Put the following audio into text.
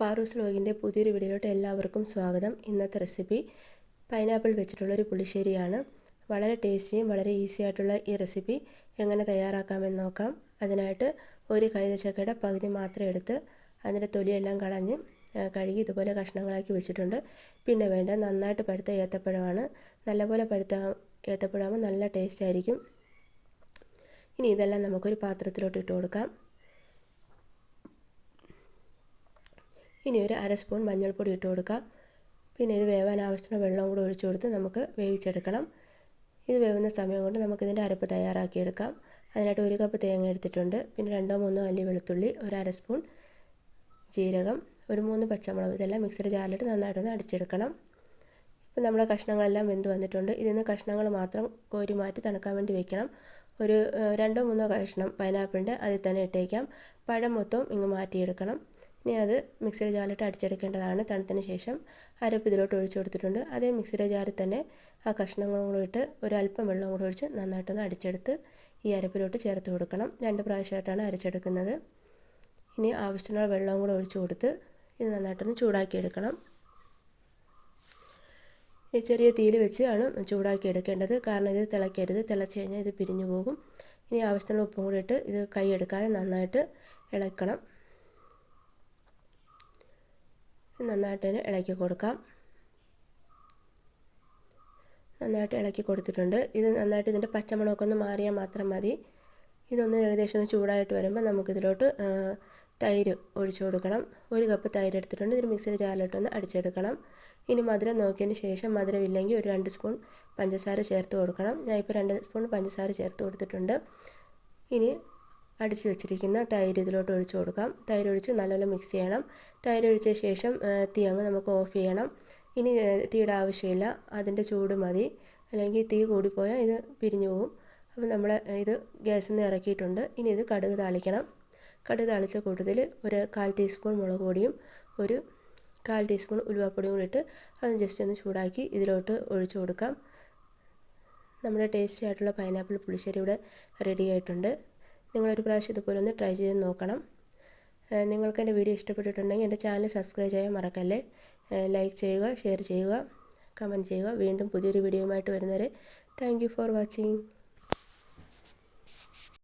പാറൂസ് ലോഗിന്റെ പുതിയൊരു വീഡിയോയിലോട്ട് എല്ലാവർക്കും സ്വാഗതം. ഇന്നത്തെ റെസിപ്പി പൈനാപ്പിൾ വെച്ചിട്ടുള്ളൊരു പുളിശ്ശേരിയാണ്. വളരെ ടേസ്റ്റിയും വളരെ ഈസി ആയിട്ടുള്ള ഈ റെസിപ്പി. എങ്ങനെ തയ്യാറാക്കാമെന്ന് നോക്കാം. അതിനായിട്ട് ഒരു കൈതച്ചക്കയുടെ പകുതി മാത്രം എടുത്ത് അതിന്റെ തൊലിയെല്ലാം കളഞ്ഞ് കഴുകി ഇതുപോലെ കഷ്ണങ്ങളാക്കി വെച്ചിട്ടുണ്ട്. പിന്നെ വേണ്ട നന്നായിട്ട് പഴുത്ത ഏത്തപ്പഴമാണ്. നല്ലപോലെ പഴുത്ത ഏത്തപ്പഴമാകുമ്പോൾ നല്ല ടേസ്റ്റ് ആയിരിക്കും. ഇനി ഇതെല്ലാം നമുക്കൊരു പാത്രത്തിലോട്ട് ഇട്ട് കൊടുക്കാം. ഇനി ഒരു അര സ്പൂൺ മഞ്ഞൾപ്പൊടി ഇട്ട് കൊടുക്കാം പിന്നെ ഇത് വേവാൻ ആവശ്യത്തിന് വെള്ളം കൂടെ ഒഴിച്ചു കൊടുത്ത് നമുക്ക് വേവിച്ചെടുക്കണം. ഇത് വേവുന്ന സമയം കൊണ്ട് നമുക്കിതിന്റെ അരപ്പ് തയ്യാറാക്കിയെടുക്കാം അതിനായിട്ട് ഒരു കപ്പ് തേങ്ങ എടുത്തിട്ടുണ്ട്. പിന്നെ രണ്ടോ മൂന്നോ അല്ലി വെളുത്തുള്ളി ഒരു അര സ്പൂൺ ജീരകം ഒരു മൂന്ന് പച്ചമുളക് ഇതെല്ലാം മിക്സിയുടെ ജാറിലിട്ട് നന്നായിട്ടൊന്ന് അടിച്ചെടുക്കണം. ഇപ്പം നമ്മുടെ കഷ്ണങ്ങളെല്ലാം വെന്ത് വന്നിട്ടുണ്ട്. ഇതിൽ നിന്ന് കഷ്ണങ്ങൾ മാത്രം കോരി മാറ്റി തണുക്കാൻ വേണ്ടി വെക്കണം. ഒരു രണ്ടോ മൂന്നോ കഷ്ണം പൈനാപ്പിളിന്റെ അതിൽ തന്നെ ഇട്ടേക്കാം. പഴം മൊത്തം ഇങ്ങ് മാറ്റിയെടുക്കണം. ഇനി അത് മിക്സിയുടെ ജാറിലിട്ട് അടിച്ചെടുക്കേണ്ടതാണ്. തണുത്തതിന് ശേഷം അരപ്പ് ഇതിലോട്ട് ഒഴിച്ചു കൊടുത്തിട്ടുണ്ട്. അതേ മിക്സിയുടെ ജാറിൽ തന്നെ ആ കഷ്ണങ്ങളും കൂടെ ഇട്ട് ഒരല്പം വെള്ളം കൂടെ ഒഴിച്ച് നന്നായിട്ടൊന്ന് അടിച്ചെടുത്ത് ഈ അരപ്പിലോട്ട് ചേർത്ത് കൊടുക്കണം. രണ്ട് പ്രാവശ്യമായിട്ടാണ് അരച്ചെടുക്കുന്നത്. ഇനി ആവശ്യത്തിനുള്ള വെള്ളവും കൂടെ ഒഴിച്ചു കൊടുത്ത് ഇത് നന്നായിട്ടൊന്ന് ചൂടാക്കി എടുക്കണം ഈ ചെറിയ തീയിൽ വെച്ച് ആണ് ചൂടാക്കി എടുക്കേണ്ടത് കാരണം ഇത് തിളക്കരുത് തിളച്ച് കഴിഞ്ഞാൽ ഇത് പിരിഞ്ഞു പോകും. ഇനി ആവശ്യത്തിനുള്ള ഉപ്പും കൂടി ഇട്ട് ഇത് കൈ എടുക്കാതെ നന്നായിട്ട് ഇളക്കണം. നന്നായിട്ട് ഇളക്കി കൊടുക്കാം. നന്നായിട്ട് ഇളക്കി കൊടുത്തിട്ടുണ്ട്. ഇത് നന്നായിട്ട് ഇതിന്റെ പച്ചമുളകൊക്കെ ഒന്ന് മാറിയാൽ മാത്രം മതി. ഇതൊന്ന് ഏകദേശം ഒന്ന് ചൂടായിട്ട് വരുമ്പോൾ നമുക്കിതിലോട്ട് തൈര് ഒഴിച്ചു കൊടുക്കണം. ഒരു കപ്പ് തൈര് എടുത്തിട്ടുണ്ട്. ഇതിന് മിക്സിയിൽ ജാറിലിട്ടൊന്ന് അടിച്ചെടുക്കണം. ഇനി മധുരം നോക്കിയതിന് ശേഷം മധുരം ഇല്ലെങ്കിൽ ഒരു രണ്ട് സ്പൂൺ പഞ്ചസാര ചേർത്ത് കൊടുക്കണം. ഞാൻ ഇപ്പോൾ രണ്ട് സ്പൂൺ പഞ്ചസാര ചേർത്ത് കൊടുത്തിട്ടുണ്ട്. ഇനി അടിച്ചു വെച്ചിരിക്കുന്ന തൈര് ഇതിലോട്ട് ഒഴിച്ചു കൊടുക്കാം. തൈര് ഒഴിച്ച് നല്ലപോലെ മിക്സ് ചെയ്യണം. തൈര് ഒഴിച്ച ശേഷം തീ അങ്ങ് നമുക്ക് ഓഫ് ചെയ്യണം. ഇനി തീയുടെ ആവശ്യമില്ല. അതിന്റെ ചൂട് മതി. അല്ലെങ്കിൽ തീ കൂടിപ്പോയാൽ ഇത് പിരിഞ്ഞു പോകും അപ്പോൾ നമ്മൾ ഇത് ഗ്യാസിൽ നിന്ന് ഇറക്കിയിട്ടുണ്ട്. ഇനി ഇത് കടുക് താളിക്കണം. കടുക് താളിച്ച കൂട്ടത്തിൽ ഒരു കാൽ ടീസ്പൂൺ മുളക് പൊടിയും ഒരു കാൽ ടീസ്പൂൺ ഉലുവാപ്പൊടിയും കൂടി ഇട്ട് അത് ജസ്റ്റ് ഒന്ന് ചൂടാക്കി ഇതിലോട്ട് ഒഴിച്ചു കൊടുക്കാം. നമ്മുടെ ടേസ്റ്റി ആയിട്ടുള്ള പൈനാപ്പിൾ പുളിശ്ശേരി ഇവിടെ റെഡി ആയിട്ടുണ്ട്. നിങ്ങളൊരു പ്രാവശ്യം ഇതുപോലെ ഒന്ന് ട്രൈ ചെയ്ത് നോക്കണം. നിങ്ങൾക്ക് എന്റെ വീഡിയോ ഇഷ്ടപ്പെട്ടിട്ടുണ്ടെങ്കിൽ എന്റെ ചാനൽ സബ്സ്ക്രൈബ് ചെയ്യാൻ മറക്കല്ലേ? ലൈക്ക് ചെയ്യുക ഷെയർ ചെയ്യുക കമന്റ് ചെയ്യുക. വീണ്ടും പുതിയൊരു വീഡിയോയുമായിട്ട് വരുന്നവരെ താങ്ക് ഫോർ വാച്ചിങ്